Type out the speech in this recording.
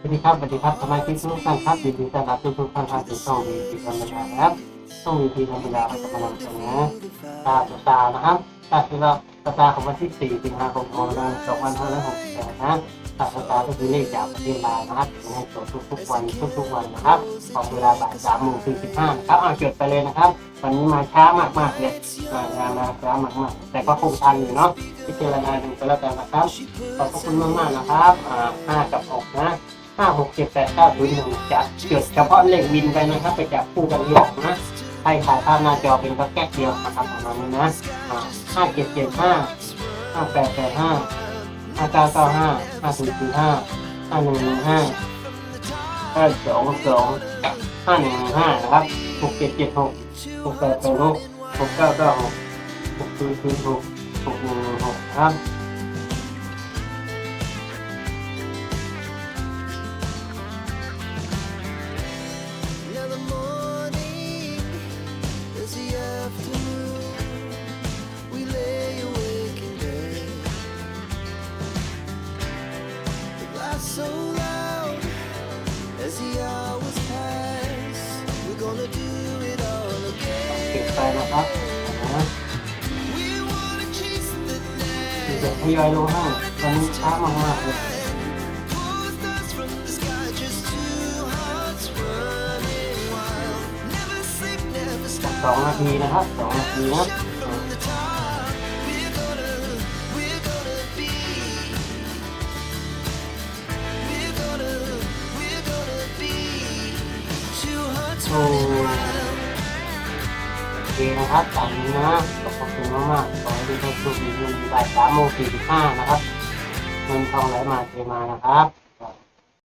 สวัสดีครับสวัสดีครับสมาชิกทุกท่านครับยินดีต้อนรับทุกทุกท่านเข้าสู่ช่องวีพีธรรมดาครับช่องวีพีธรรมดาราจะมานำเสนอตาตัวตานะครับตาคือเราตาตาของวันที่ 4 สิงหาคมของเรา2568นะตาตัวตาก็คือเลขจากประเทศลาวนะครับให้ตรวจทุกๆวันทุกๆวันนะครับของเวลาบ่าย3โมง45นะครับอ่าจดไปเลยนะครับ วันนี้มาช้ามากๆเลยงานมาช้ามากๆแต่ก็คงทันอยู่เนาะพิจารณาดูไปแล้วกันนะครับขอบพระคุณมากๆนะครับอ่าห้ากับหกนะ ห้าหกเจ็ดแปดเก้าศูนย์หนึ่งจะจดเฉพาะเลขวินไปนะครับ ไปจับคู่กันเรียงนะให้ถ่ายภาพหน้าจอเป็นก็แก๊กเดียวนะครับประมาณนี้นะห้าเจ็ดเจ็ดห้าห้าแปดแปดห้าห้าเก้าเก้าห้าห้าศูนย์ศูนย์ห้าห้าหนึ่งหนึ่งห้าห้าสองสองห้าหนึ่งหนึ่งห้านะครับหกเจ็ดเจ็ดหกหกแปดแปดหกหกเก้าเก้าหกหกศูนย์ศูนย์หกหกหนึ่งหนึ่งหกครับ so loud as the hours pass. We're gonna do it all เก็บ again. ไปนะครับนะ We wanna chase the มี night. เด็กทยอยลงให้ตอนนี้ช้ามากๆเลย Pull stars from the sky, just two hearts running wild. Never sleep, never stop. สองนาทีนะครับสองนาทีนะ From the top, โอเคนะครับตามนี้นะขอบคุณมากๆขอให้ทุกท่านโชคดีเงินบ่ายสามโมงสี่สิบห้านะครับเงินทองไหลมาเทมานะครับ